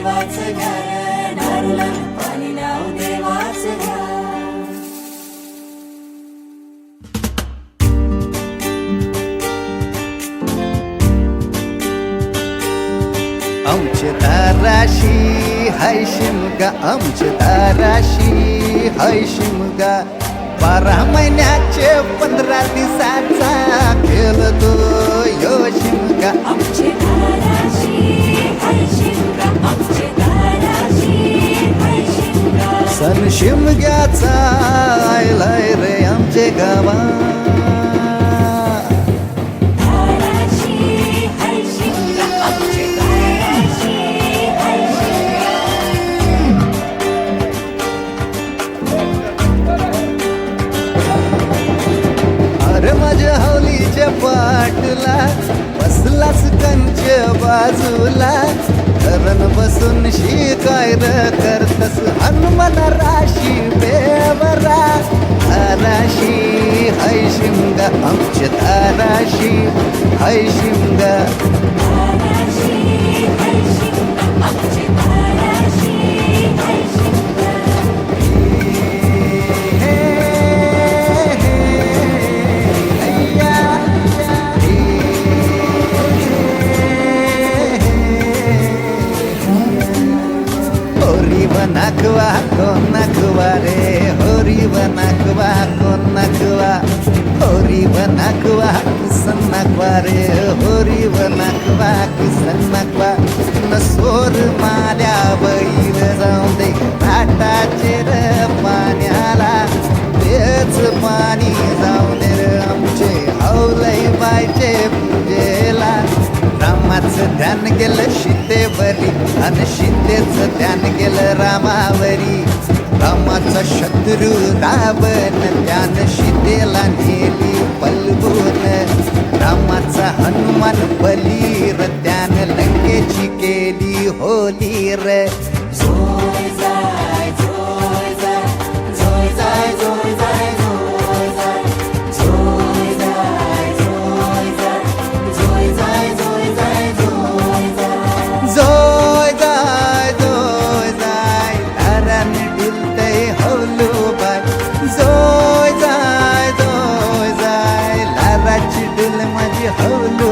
देवाच घर नारळाला पाणी लावू देवाच घर. आमचे दाराशी हाय शिमगा. आमचे दाराशी हाय शिमगा. बारा महिन्याचे पंधरा दिवसाचा खेळ तो यो शिमगा. आमच्या शिमग्याचा आयलाय रे आमचे गावा. अरे माझ्या पाटला बाजूला. करण बसून शिकायर करतस Hanuman Ayşimde amca taraşi Ayşimde Taraşi Ayşimde amca taraşi Ayşimde nakwa, ko nakwa re. Hori wa nakwa, ko नकवा रे होरी बनकवा कोण किसन नाकवा रे होरी बनकवा किसन नकवा नसोर माल्या बैर जाऊन दे घाटाचे र पाण्याला तेच पाणी जाऊन दे र आमचे हौलई बायचे पूजेला रामाचं ध्यान गेलं सीतेवरी आणि सीतेचं ध्यान गेलं रामावरी रामाचा शत्रू रावण त्यान शितेला नेली पलवून रामाचा हनुमान बलीर त्यान लंकेची केली होली Ở bên.